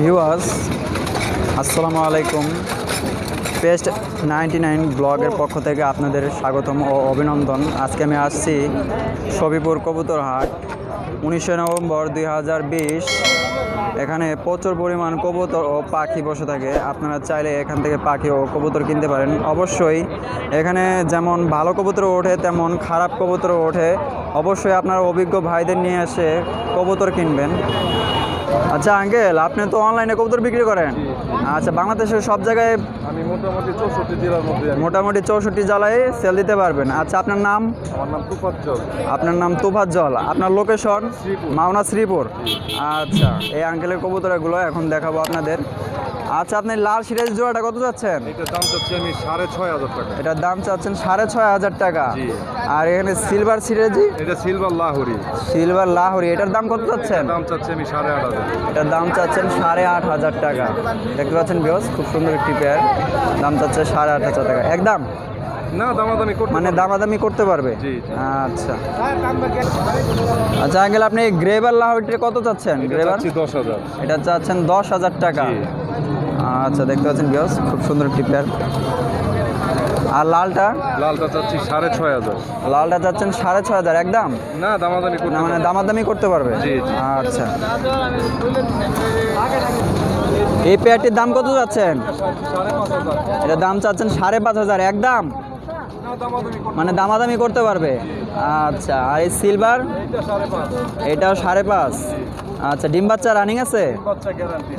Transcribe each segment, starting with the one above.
Viewers, আসসালামু আলাইকুম। Paste ninety nine ব্লগের পক্ষ থেকে আপনাদের স্বাগতম ও অভিনন্দন। আজকে আমি আসছি সবিপুর কবুতরহাট, উনিশে নভেম্বর দুই হাজার বিশ। এখানে প্রচুর পরিমাণ কবুতর ও পাখি বসে থাকে। আপনারা চাইলে এখান থেকে পাখি ও কবুতর কিনতে পারেন। অবশ্যই এখানে যেমন ভালো কবুতর ওঠে, তেমন খারাপ কবুতর ওঠে। অবশ্যই আপনার অভিজ্ঞ ভাইদের নিয়ে এসে কবুতর কিনবেন। আচ্ছা আঙ্কেল আপনি তো অনলাইনে কবুতর বিক্রি করেন। আচ্ছা বাংলাদেশের সব জায়গায় আমি মোটামুটি চৌষট্টি জেলার মধ্যে। মোটামুটি চৌষট্টি জেলায় সেল দিতে পারবেন। আচ্ছা আপনার নাম? আমার নাম তুফাজ্জল আপনার নাম তুফাজ্জল আপনার লোকেশন মাওনা শ্রীপুর। আচ্ছা এই আঙ্কেলের কবুতরগুলো এখন দেখাবো আপনাদের। আচ্ছা আপনি লাল সিরাজ জোড়াটা কত যাচ্ছেন এটার দাম চাচ্ছি আমি সাড়ে ছয় হাজার টাকা। এটার দাম চাচ্ছেন সাড়ে ছয় হাজার টাকা। জি। আর এখানে সিলভার সিরাজি? এটা সিলভার লাহোরি। সিলভার লাহোরি এটার দাম কত যাচ্ছেন দাম চাচ্ছি আমি সাড়ে আট হাজার। এটার দাম চাচ্ছেন সাড়ে আট হাজার টাকা। দেখতে পাচ্ছেন বিয়স খুব সুন্দর একটি পেয়ার দাম চাচ্ছে সাড়ে আট হাজার টাকা। একদম না দামাদামি করতে মানে পারব। দামাদামি করতে পারবে। আচ্ছা। আচ্ছা আঙ্কেল আপনি গ্রেভার লাহোরিটা কত চাচ্ছেন? এটা গ্রেভার চাচ্ছি দশ হাজার। এটা চাচ্ছেন দশ হাজার টাকা। জি। আচ্ছা দেখতে পাচ্ছেন গিয়াস খুব সুন্দর একটি প্যান্ট আর লালটা? লালটা চাচ্ছি সাড়ে ছয় হাজার। লালটা চাচ্ছেন সাড়ে ছয় হাজার একদম? না দামাদামি করতে না মানে। দামাদামি করতে পারবে। আচ্ছা। এই পেয়ারটির দাম কত চাচ্ছেন এটা দাম চাচ্ছেন সাড়ে পাঁচ হাজার একদম? মানে দামাদামি করতে পারবে। আচ্ছা আর এই সিলভার এটাও সাড়ে পাঁচ। আচ্ছা ডিম বাচ্চা রানিং আছে?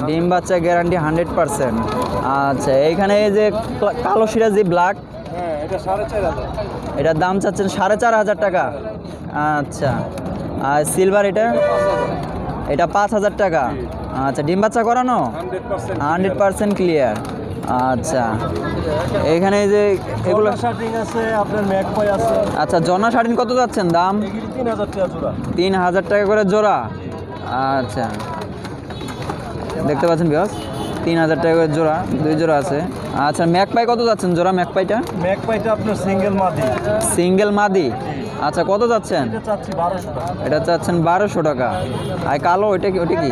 ডিম বাচ্চা গ্যারান্টি হান্ড্রেড পার্সেন্ট আচ্ছা এইখানে এই যে কালো ব্ল্যাক সাড়ে চার হাজার এটার দাম চাচ্ছেন সাড়ে চার হাজার টাকা। আচ্ছা আর সিলভার এটা? এটা পাঁচ হাজার টাকা। আচ্ছা ডিম বাচ্চা করানো? হান্ড্রেড পার্সেন্ট ক্লিয়ার আচ্ছা। এইখানে যে এগুলো শার্টিং আছে আপনার ম্যাকপাই আছে। আচ্ছা জনা শাড়িন কত যাচ্ছেন দাম? তিন হাজার টাকা জোড়া। তিন হাজার টাকা করে জোড়া? আচ্ছা। দেখতে পাচ্ছেন বিয়স তিন হাজার টাকা করে জোড়া দুই জোড়া আছে। আচ্ছা ম্যাকপাই কত যাচ্ছেন জোড়া ম্যাকপাইটা ম্যাকপাইটা আপনার সিঙ্গেল মাদি। সিঙ্গেল মাদি? আচ্ছা কত যাচ্ছেন? এটা চাচ্ছি বারোশো টাকা। এটা চাচ্ছেন বারোশো টাকা। আর কালো ওইটা কি ওইটা কি?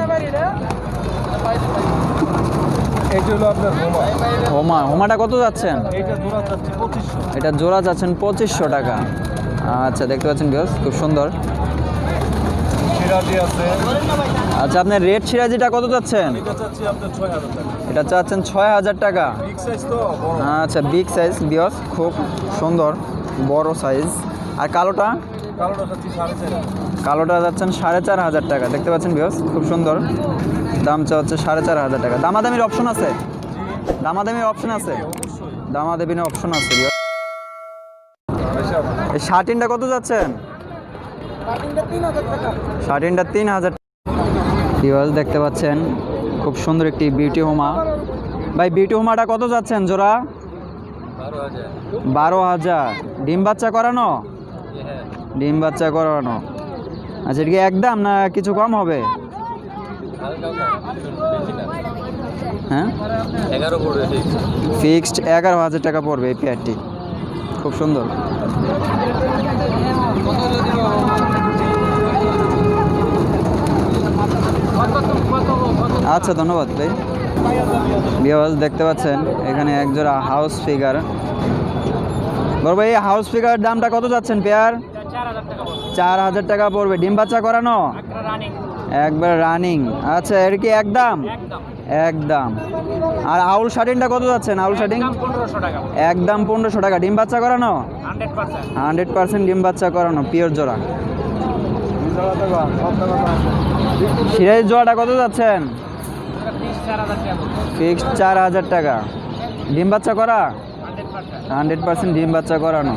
হলো আপনার হোমা। হোমা হোমাটা কত যাচ্ছেন? এইটা জোড়া চাচ্ছি পঁচিশশো। এটা জোড়া যাচ্ছেন পঁচিশশো টাকা। আচ্ছা দেখতে পাচ্ছেন বিয়স খুব সুন্দর। আচ্ছা আপনার রেড সিরাজিটা কত যাচ্ছেন? এটা এটা চাচ্ছেন ছয় হাজার টাকা। আচ্ছা বিগ সাইজ বিয়স খুব সুন্দর বড় সাইজ আর কালোটা? কালোটা যাচ্ছেন সাড়ে চার হাজার টাকা। দেখতে পাচ্ছেন বিয়স খুব সুন্দর। দাম চা হচ্ছে সাড়ে চার হাজার টাকা। দামাদামির অপশন আছে? দামাদামির অপশন আছে? অবশ্যই। দামাদামির অপশন আছে এই শার্টিনটা কত যাচ্ছেন? শার্টিনটা তিন হাজার বিওয়াজ দেখতে পাচ্ছেন খুব সুন্দর একটি বিউটি হোমা ভাই বিউটি হোমাটা কত যাচ্ছেন জোড়া? বারো হাজার। ডিম বাচ্চা করানো? ডিম বাচ্চা করানো। আচ্ছা এটা কি একদম না কিছু কম হবে? হ্যাঁ? এগারো পড়বে ফিক্সড এগারো হাজার টাকা পড়বে এই পেয়ারটি। খুব সুন্দর। আচ্ছা ধন্যবাদ ভাই। বিয়াজ দেখতে পাচ্ছেন এখানে একজোড়া হাউস ফিগার বড় ভাই হাউস ফিগার দামটা কত যাচ্ছেন পেয়ার? চার হাজার টাকা পড়বে। ডিম বাচ্চা করানো? একবার রানিং আচ্ছা এর কি একদম? একদম। আর আউল শার্টিনটা কত যাচ্ছেন আউল শার্টিন? একদম পনেরোশো টাকা। ডিম বাচ্চা করানো? Hundred percent. ডিম বাচ্চা করানো পিওর জোড়া। সিরাজ জোড়াটা কত যাচ্ছেন? ফিক্সড চার হাজার টাকা। ডিম বাচ্চা করা? হান্ড্রেড পার্সেন্ট ডিম বাচ্চা করানো।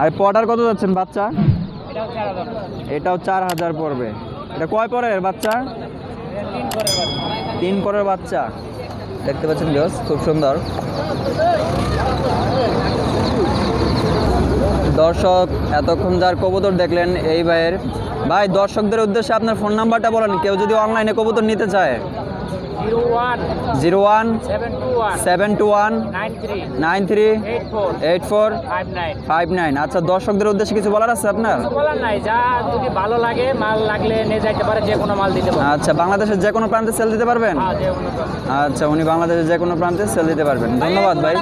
আর পটার কত যাচ্ছেন বাচ্চা? এটাও চার হাজার পড়বে। এটা কয় পরের বাচ্চা? তিন পরের বাচ্চা। দেখতে পাচ্ছেন বিয়স খুব সুন্দর। দর্শক, এতক্ষণ যার কবুতর দেখলেন এই ভাইয়ের। ভাই, দর্শকদের উদ্দেশ্যে আপনার ফোন নাম্বারটা বলেন, কেউ যদি অনলাইনে কবুতর নিতে চায়। Zero one seven two one nine three eight four five nine আচ্ছা দর্শকদের উদ্দেশ্যে কিছু বলার আছে আপনার? বলার নাই যা যদি ভালো লাগে মাল লাগলে নিয়ে যাইতে পারে যে কোনো মাল দিতে পারে। আচ্ছা বাংলাদেশের যে কোনো প্রান্তে সেল দিতে পারবেন? হ্যাঁ যে কোনো আচ্ছা উনি বাংলাদেশের যে কোনো প্রান্তে সেল দিতে পারবেন। ধন্যবাদ ভাই।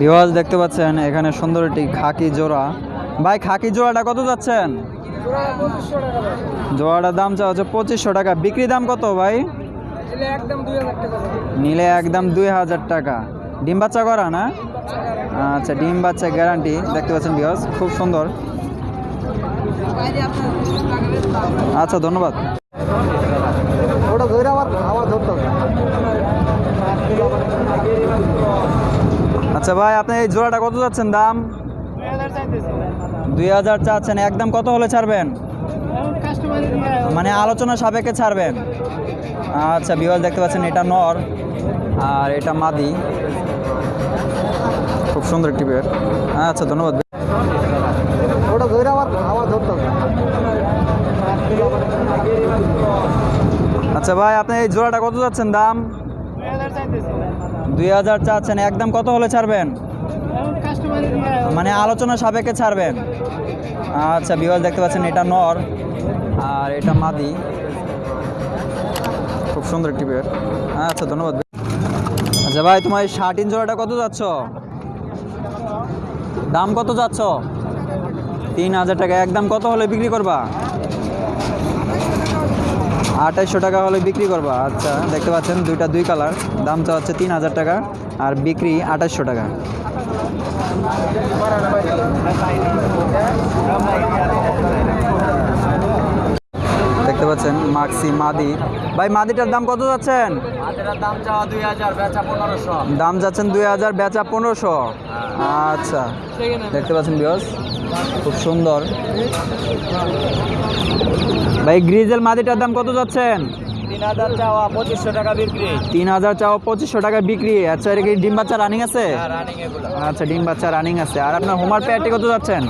ভিওয়াজ দেখতে পাচ্ছেন এখানে সুন্দর একটি খাকি জোড়া। ভাই খাকি জোড়াটা কত যাচ্ছেন? জোড়াটার দাম চা হচ্ছে পঁচিশশো টাকা। বিক্রি দাম কত ভাই? নিলে একদম দুই হাজার টাকা ডিম বাচ্চা করা না? আচ্ছা ডিম বাচ্চা গ্যারান্টি দেখতে পাচ্ছেন ভিওয়াজ খুব সুন্দর। আচ্ছা ধন্যবাদ। ওটা ধরে আবার আবার ধরতে আচ্ছা ভাই আপনি এই জোড়াটা কত যাচ্ছেন দাম? দুই হাজার চাচ্ছেন একদম কত হলে ছাড়বেন? মানে আলোচনা সাপেক্ষে ছাড়বেন। আচ্ছা বিওয়াল দেখতে পাচ্ছেন এটা নর আর এটা মাদি। খুব সুন্দর একটি বের আচ্ছা ধন্যবাদ। ওটা ধরে আবার আবার ধরতে আচ্ছা ভাই আপনি এই জোড়াটা কত যাচ্ছেন দাম? দুই হাজার চাইতেছি দুই হাজার চাচ্ছেন। একদম কত হলে ছাড়বেন? মানে আলোচনা সাপেক্ষে ছাড়বেন। আচ্ছা বিওয়াল দেখতে পাচ্ছেন এটা নর। আর এটা মাদি। খুব সুন্দর একটি বের আচ্ছা ধন্যবাদ। আচ্ছা ভাই, তোমার এই ইন জোড়াটা কত যাচ্ছ? দাম কত যাচ্ছ? তিন হাজার টাকা। একদম কত হলে বিক্রি করবা? আঠাইশশো টাকা হলে বিক্রি করবা। আচ্ছা দেখতে পাচ্ছেন দুইটা দুই কালার। দামটা হচ্ছে তিন হাজার টাকা আর বিক্রি আঠাইশশো টাকা। দেখতে পাচ্ছেন মাক্সি মাদি। ভাই মাদিটার দাম কত যাচ্ছেন? দাম চাওয়া দুই হাজার বেচা পনেরোশো। দাম যাচ্ছেন দুই হাজার বেচা পনেরোশো? আচ্ছা দেখতে পাচ্ছেন বিয়স খুব সুন্দর। ভাই গ্রিজেল মাদিটার দাম কত যাচ্ছেন? তিন হাজার চাওয়া পঁচিশশো টাকা বিক্রি। তিন হাজার চাও পঁচিশশো টাকা বিক্রি। আচ্ছা এটা কি ডিম বাচ্চা রানিং আছে? আচ্ছা ডিম বাচ্চা রানিং আছে। আর আপনার হোমার পেয়ারটি কত যাচ্ছেন?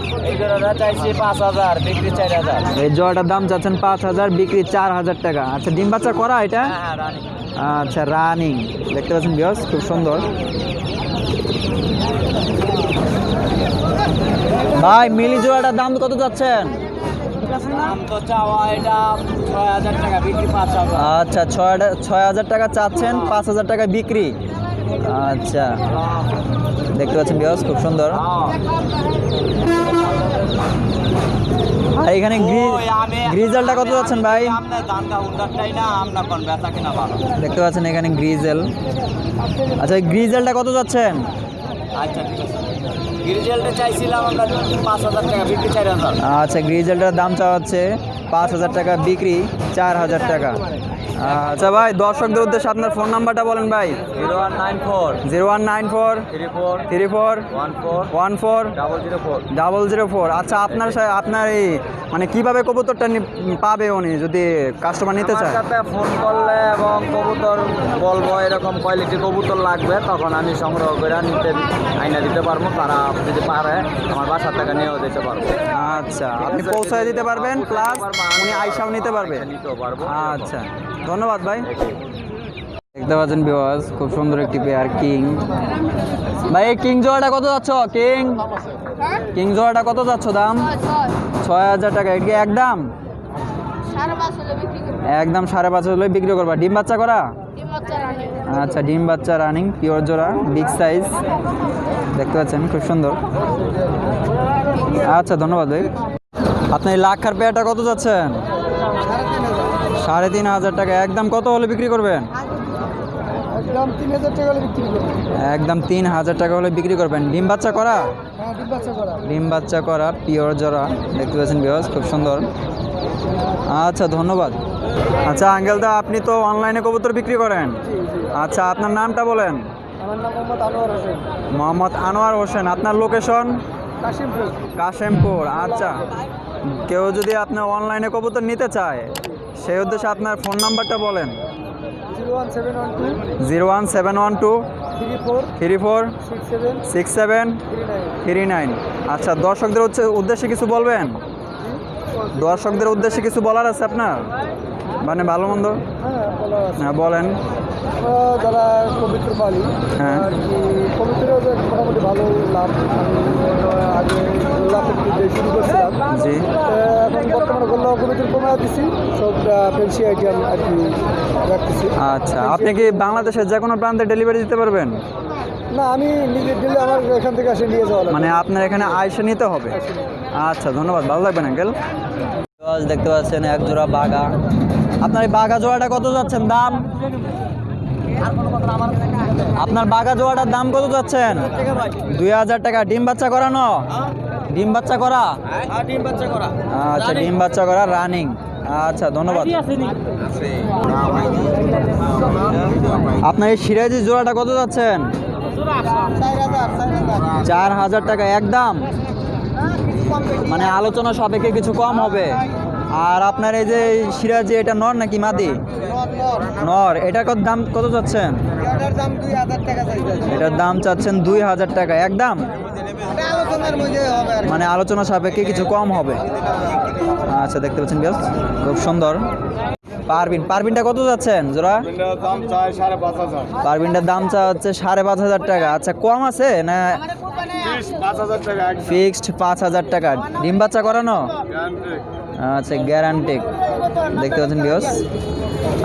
এই জোয়াটার দাম চাচ্ছেন পাঁচ হাজার বিক্রি চার হাজার টাকা। আচ্ছা ডিম বাচ্চা করা এটা? হ্যাঁ হ্যাঁ আচ্ছা রানিং দেখতে পাচ্ছেন বিয়স খুব সুন্দর। ভাই মিলি জোড়াটার দাম কত যাচ্ছেন? আচ্ছা ছয় হাজার- ছয় হাজার টাকা চাচ্ছেন পাঁচ হাজার টাকা বিক্রি। আচ্ছা। দেখতে পাচ্ছেন বিয়স খুব সুন্দর। আর এখানে গ্রিজেলটা কত যাচ্ছেন ভাই? দেখতে পাচ্ছেন এখানে গ্রিজেল। আচ্ছা গ্রিজেলটা কত যাচ্ছেন? আচ্ছা ঠিক আছে। গিরিজেলটা চাইছিলাম আমরা পাঁচ হাজার টাকা বিক্রি চার হাজার। আচ্ছা গ্রিজেলটার দাম চাওয়া হচ্ছে পাঁচ হাজার টাকা বিক্রি চার হাজার টাকা। আচ্ছা ভাই দর্শকদের উদ্দেশ্যে আপনার ফোন নাম্বারটা বলেন ভাই। Zero one nine four. Zero one nine four. Three four. Three four. One four. One four. Double zero four. Double zero four. আচ্ছা আপনার আপনার এই মানে কীভাবে কবুতরটা পাবে উনি যদি কাস্টমার নিতে চায়? সাথে ফোন করলে এবং কবুতর বলব এরকম কোয়ালিটি কবুতর লাগবে তখন আমি সংগ্রহ করে নিতে আইনা দিতে পারব তারা যদি পারে আমার বাসার থেকে নিয়েও দিতে পারব। আচ্ছা আপনি পৌঁছায় দিতে পারবেন প্লাস উনি আইসাও নিতে পারবে। আচ্ছা ধন্যবাদ ভাই। দেখতে পাচ্ছেন বিওয়াজ খুব সুন্দর একটি পেয়ার কিং ভাই কিং জোড়াটা কত যাচ্ছ? কিং কিং জোড়াটা কত যাচ্ছ দাম? ছয় হাজার টাকা। এটা একদম? একদম সাড়ে পাঁচ হলে বিক্রি করবা। ডিম বাচ্চা করা? আচ্ছা ডিম বাচ্চা রানিং পিওর জোড়া বিগ সাইজ দেখতে পাচ্ছেন খুব সুন্দর। আচ্ছা ধন্যবাদ ভাই। আপনি এই লাক্ষার পেয়ারটা কত যাচ্ছেন? সাড়ে তিন হাজার টাকা। একদম কত হলে বিক্রি করবেন? একদম তিন হাজার টাকা হলে বিক্রি করবেন। ডিম বাচ্চা করা? হ্যাঁ ডিম বাচ্চা করা। ডিম বাচ্চা করা পিওর জোড়া দেখতে পাচ্ছেন বিহস খুব সুন্দর। আচ্ছা ধন্যবাদ। আচ্ছা আঙ্কেল দা আপনি তো অনলাইনে কবুতর বিক্রি করেন। আচ্ছা আপনার নামটা বলেন। আমার নাম মোহাম্মদ আনোয়ার হোসেন। মোহাম্মদ আনোয়ার হোসেন। আপনার লোকেশন কাশিমপুর। কাশেমপুর আচ্ছা। কেউ যদি আপনার অনলাইনে কবুতর নিতে চায় সেই উদ্দেশ্যে আপনার ফোন নাম্বারটা বলেন। Zero one seven one two three four six seven three nine আচ্ছা দর্শকদের হচ্ছে উদ্দেশ্যে কিছু বলবেন? দর্শকদের উদ্দেশ্যে কিছু বলার আছে আপনার? মানে ভালো মন্দ? হ্যাঁ হ্যাঁ বলেন যারা পবিত্র পালি হ্যাঁ। পবিত্র মোটামুটি ভালো লাভ আমি আগে লাভ শুরু করছিলাম। জি। গোল্লা সব আইটেম আর কি রাখতেছি। আচ্ছা আপনি কি বাংলাদেশের যে কোনো প্রান্তে ডেলিভারি দিতে পারবেন? না আমি নিজে দিলে আমার এখান থেকে আসে নিয়ে যাওয়া মানে আপনার এখানে আয়সা নিতে হবে? আচ্ছা ধন্যবাদ ভালো লাগবেন আঙ্কেল। দেখতে পাচ্ছেন এক জোড়া বাগা আপনার এই বাগা জোড়াটা কত যাচ্ছেন? দাম? আপনার বাগা জোড়াটার দাম কত যাচ্ছেন? দুই হাজার টাকা। ডিম বাচ্চা করানো? ডিম বাচ্চা করা? ডিম বাচ্চা করা। আচ্ছা ডিম বাচ্চা করা রানিং আচ্ছা ধন্যবাদ। আপনার এই সিরাজি জোড়াটা কত যাচ্ছেন? চার হাজার টাকা একদম মানে আলোচনা সাপেক্ষে কিছু কম হবে। আর আপনার এই যে সিরাজি এটা নর নাকি মাদি? নর এটা কত দাম কত চাচ্ছেন এটার দাম দুই হাজার টাকা চাইছে। এটার দাম চাচ্ছেন দুই হাজার টাকা। একদম এটা আলোচনার মধ্যে হবে আর মানে আলোচনা সাপেক্ষে কিছু কম হবে। আচ্ছা দেখতে পাচ্ছেন বেশ খুব সুন্দর। পারবিন পারবিনটা কত যাচ্ছেন? জোড়া? পারবিনটার দাম চা হচ্ছে সাড়ে পাঁচ হাজার টাকা। আচ্ছা কম আছে না ফিক্সড পাঁচ হাজার টাকা ডিম বাচ্চা করানো? আচ্ছা গ্যারান্টি দেখতে পাচ্ছেন বিয়স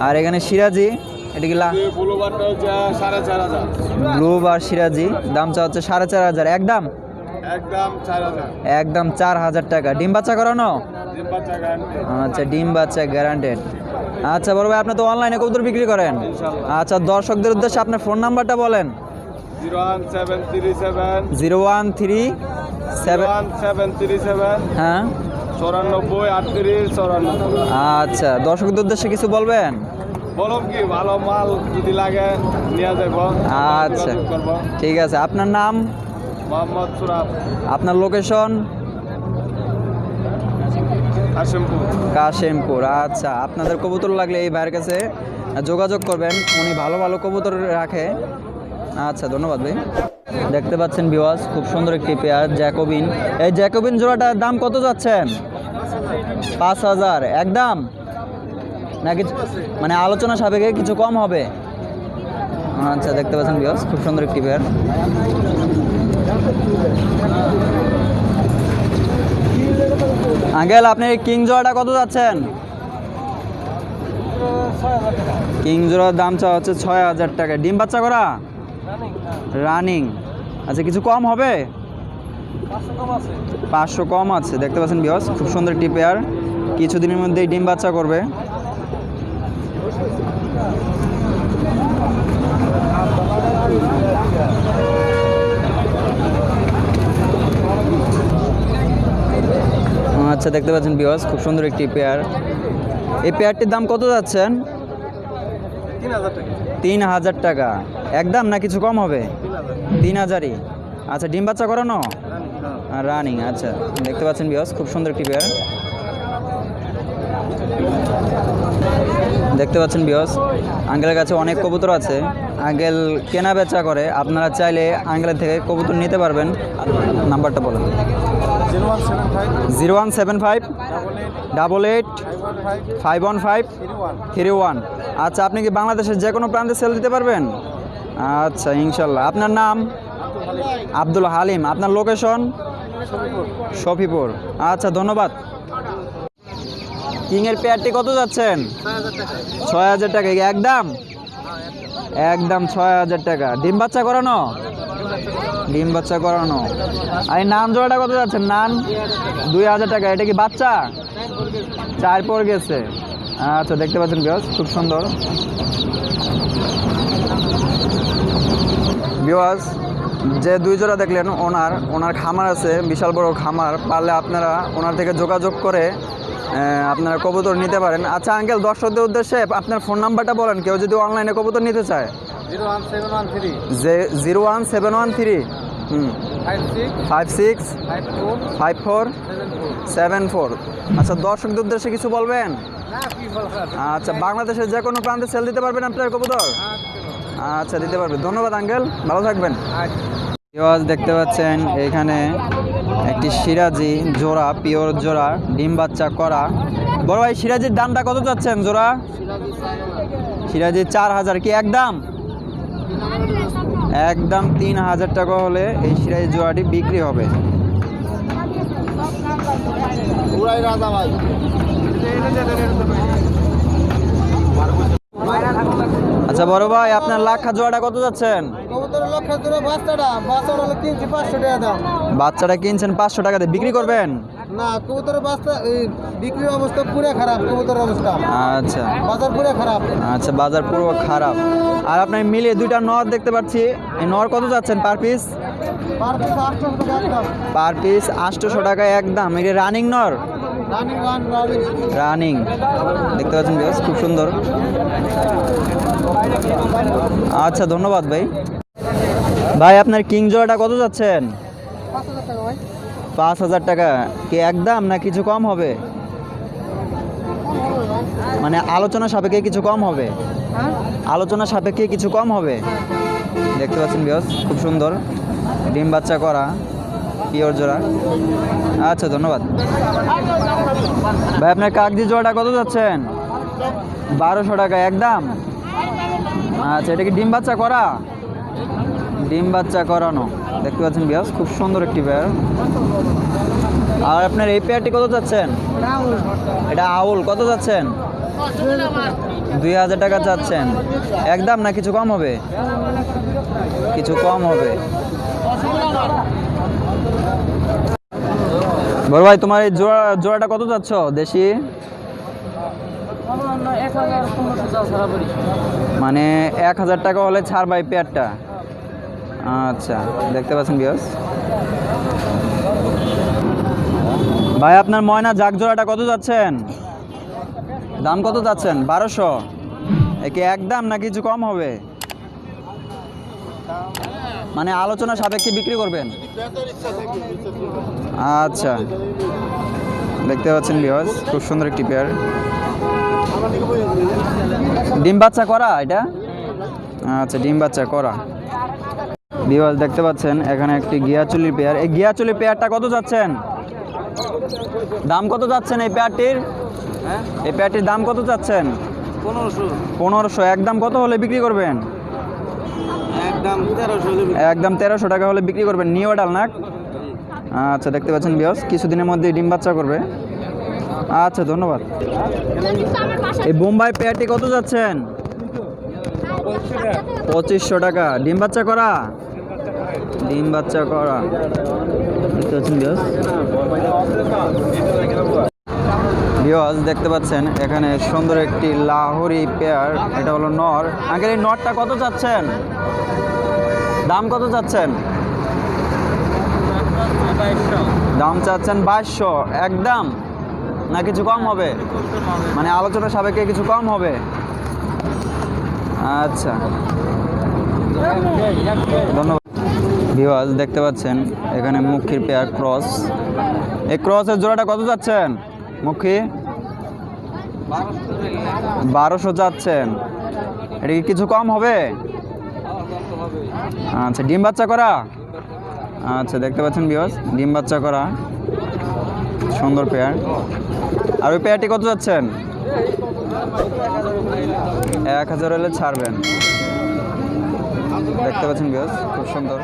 আর এখানে সিরাজি এটা কি লা ব্লুবারটা হচ্ছে সাড়ে চার হাজার। ব্লু বা সিরাজি দাম চা হচ্ছে সাড়ে চার হাজার। একদম? একদম চার হাজার। টাকা। ডিম বাচ্চা করানো? আচ্ছা ডিম বাচ্চা গ্যারান্টেড আচ্ছা বড় ভাই আপনি তো অনলাইনে কবুতর বিক্রি করেন। আচ্ছা দর্শকদের উদ্দেশ্যে আপনার ফোন নাম্বারটা বলেন। Zero one seven three seven. হ্যাঁ। চৌরানব্বই আটত্রিশ চৌরানব্বই। আচ্ছা দর্শকদের উদ্দেশ্যে কিছু বলবেন? বলো কি ভালো মাল যদি লাগে নিয়ে যাব। আচ্ছা ঠিক আছে। আপনার নাম? মোহাম্মদ সুরাব। আপনার লোকেশন হাসিমপুর কাশেমপুর আচ্ছা। আপনাদের কবুতর লাগলে এই ভাইয়ের কাছে যোগাযোগ করবেন। উনি ভালো ভালো কবুতর রাখে। আচ্ছা ধন্যবাদ ভাই। দেখতে পাচ্ছেন বিওয়াজ খুব সুন্দর একটি পেয়ার জ্যাকোবিন। এই জ্যাকোবিন জোড়াটার দাম কত যাচ্ছেন? পাঁচ হাজার। একদম? নাকি মানে আলোচনা সাপেক্ষে কিছু কম হবে? আচ্ছা দেখতে পাচ্ছেন বিওয়াজ খুব সুন্দর একটি পেয়ার আঙ্কেল, আপনি কিং জোড়াটা কত যাচ্ছেন? কিং জোড়ার দাম চা হচ্ছে ছয় হাজার টাকা। ডিম বাচ্চা করা? রানিং আচ্ছা কিছু কম হবে? পাঁচশো কম আছে। দেখতে পাচ্ছেন বিয়স খুব সুন্দর একটি পেয়ার কিছুদিনের মধ্যেই ডিম বাচ্চা করবে। আচ্ছা দেখতে পাচ্ছেন বিয়স খুব সুন্দর একটি পেয়ার এই পেয়ারটির দাম কত যাচ্ছেন? তিন হাজার টাকা। একদম না কিছু কম হবে? তিন হাজারই। আচ্ছা ডিম বাচ্চা করানো? রানিং আচ্ছা। দেখতে পাচ্ছেন বিয়স খুব সুন্দর একটি পেয়ার দেখতে পাচ্ছেন বিয়স আঙ্কেলের কাছে অনেক কবুতর আছে। আঙ্কেল কেনা বেচা করে, আপনারা চাইলে আঙ্কেলের থেকে কবুতর নিতে পারবেন। নাম্বারটা বলেন। Zero one seven five, double eight, five one five, three one. আচ্ছা আপনি কি বাংলাদেশের যে কোনো প্রান্তে সেল দিতে পারবেন? আচ্ছা ইনশাল্লাহ। আপনার নাম? আব্দুল হালিম। আপনার লোকেশন শফিপুর। আচ্ছা ধন্যবাদ। কিংয়ের পেয়ারটি কত যাচ্ছেন? ছয় হাজার টাকা। একদম? একদম ছয় হাজার টাকা। ডিম বাচ্চা করানো? ডিম বাচ্চা করানো। আর নান জোড়াটা কত যাচ্ছেন নান দুই হাজার টাকা। এটা কি বাচ্চা? চার পর গেছে। আচ্ছা দেখতে পাচ্ছেন বিয়স খুব সুন্দর। বিওয়াজ যে দুই জোড়া দেখলেন, ওনার ওনার খামার আছে, বিশাল বড় খামার। পারলে আপনারা ওনার থেকে যোগাযোগ করে আপনারা কবুতর নিতে পারেন। আচ্ছা আঙ্কেল দর্শকদের উদ্দেশ্যে আপনার ফোন নাম্বারটা বলেন কেউ যদি অনলাইনে কবুতর নিতে চায়। Zero one seven one three. হুম। Five six five four seven four আচ্ছা দর্শকদের উদ্দেশ্যে কিছু বলবেন? আচ্ছা বাংলাদেশের যে কোনো প্রান্তে সেল দিতে পারবেন আপনার কবুতর? আচ্ছা দিতে পারবেন। ধন্যবাদ আঙ্কেল। ভালো থাকবেন। দেখতে পাচ্ছেন এখানে একটি সিরাজি জোড়া, পিওর জোড়া, ডিম বাচ্চা করা। বড় ভাই, সিরাজির দামটা কত চাচ্ছেন জোড়া? সিরাজি চার হাজার কি একদম? একদম তিন হাজার টাকা হলে এই সিরাজি জোড়াটি বিক্রি হবে। আচ্ছা বড় ভাই আপনার লাক্ষা জোড়াটা কত যাচ্ছেন? বাচ্চাটা তিনশো পাঁচশো টাকা কিনছেন টাকাতে বিক্রি করবেন? না কবুতরের বাচ্চা বিক্রির অবস্থা পুরো খারাপ কবুতরের অবস্থা। আচ্ছা। বাজার পুরো খারাপ। আচ্ছা বাজার পুরো খারাপ। আর আপনার মিলে দুইটা নর দেখতে পাচ্ছি। এই নর কত যাচ্ছেন পার পিস? পার পিস আটশো টাকা একদম। পার পিস আটশোশো টাকা একদম। এটা রানিং নর? রানিং দেখতে পাচ্ছেন বেশ খুব সুন্দর। আচ্ছা ধন্যবাদ ভাই। ভাই, আপনার কিং জোড়াটা কত যাচ্ছেন? পাঁচ হাজার টাকা। কি একদম না কিছু কম হবে? মানে আলোচনা সাপেক্ষে কিছু কম হবে? আলোচনা সাপেক্ষে কিছু কম হবে? দেখতে পাচ্ছেন বিয়স খুব সুন্দর। ডিম বাচ্চা করা। পিওর জোড়া? আচ্ছা ধন্যবাদ। ভাই আপনার কাকদি জোড়াটা কত যাচ্ছেন? বারোশো টাকা একদম? আচ্ছা এটা কি ডিম বাচ্চা করা? ডিম বাচ্চা করানো। দেখতে পাচ্ছেন বিয়াস খুব সুন্দর একটি পেয়ার আর আপনার এই পেয়ারটি কত যাচ্ছেন? এটা আউল কত যাচ্ছেন? দুই হাজার টাকা চাচ্ছেন। একদম না কিছু কম হবে? কিছু কম হবে। বড় ভাই, তোমার এই জোড়া, জোড়াটা কত যাচ্ছ দেশি? মানে এক হাজার টাকা হলে ছাড় ভাই পেয়ারটা। আচ্ছা দেখতে পাচ্ছেন বিয়স ভাই, আপনার ময়না জাগ জোড়াটা কত যাচ্ছেন দাম কত যাচ্ছেন? বারোশো? একে একদম না কিছু কম হবে? মানে আলোচনা সাপেক্ষে বিক্রি করবেন? আচ্ছা। দেখতে পাচ্ছেন বিহজ খুব সুন্দর একটি পেয়ার ডিম বাচ্চা করা এটা? আচ্ছা ডিম বাচ্চা করা। বিহজ দেখতে পাচ্ছেন, এখানে একটি গিয়াচুলির পেয়ার এই গিয়াচুলির পেয়ারটা কত যাচ্ছেন? দাম কত যাচ্ছেন এই পেয়ারটির এই পেয়ারটির দাম কত চাচ্ছেন? পনেরোশো। পনেরোশো। একদম কত হলে বিক্রি করবেন? একদম তেরোশো একদম তেরোশো টাকা হলে বিক্রি করবেন। নিউ ডাল নাক আচ্ছা দেখতে পাচ্ছেন বিয়স কিছুদিনের মধ্যে ডিম বাচ্চা করবে। আচ্ছা ধন্যবাদ। এই বোম্বাই পেয়ারটি কত যাচ্ছেন পঁচিশশো টাকা। ডিম বাচ্চা করা? ডিম বাচ্চা করা। দেখতে পাচ্ছেন বিয়স বিয়স দেখতে পাচ্ছেন, এখানে সুন্দর একটি লাহোরি পেয়ার, এটা হলো নর। আগে এই নরটা কত চাচ্ছেন? দাম কত চাচ্ছেন? দাম চাচ্ছেন বাইশশো। একদম? না, কিছু কম হবে? মানে আলোচনা সাপেক্ষে কিছু কম হবে? আচ্ছা। ধন্যবাদ। ভিওয়াজ দেখতে পাচ্ছেন, এখানে মুখির পেয়ার ক্রস। এই ক্রসের জোড়াটা কত যাচ্ছেন মুখী? বারোশো যাচ্ছেন। এটা কি কিছু কম হবে? আচ্ছা ডিম বাচ্চা করা? আচ্ছা দেখতে পাচ্ছেন বিয়স ডিম বাচ্চা করা। সুন্দর পেয়ার আর ওই পেয়ারটি কত যাচ্ছেন? এক হাজার হলে ছাড়বেন। দেখতে পাচ্ছেন বিয়স খুব সুন্দর।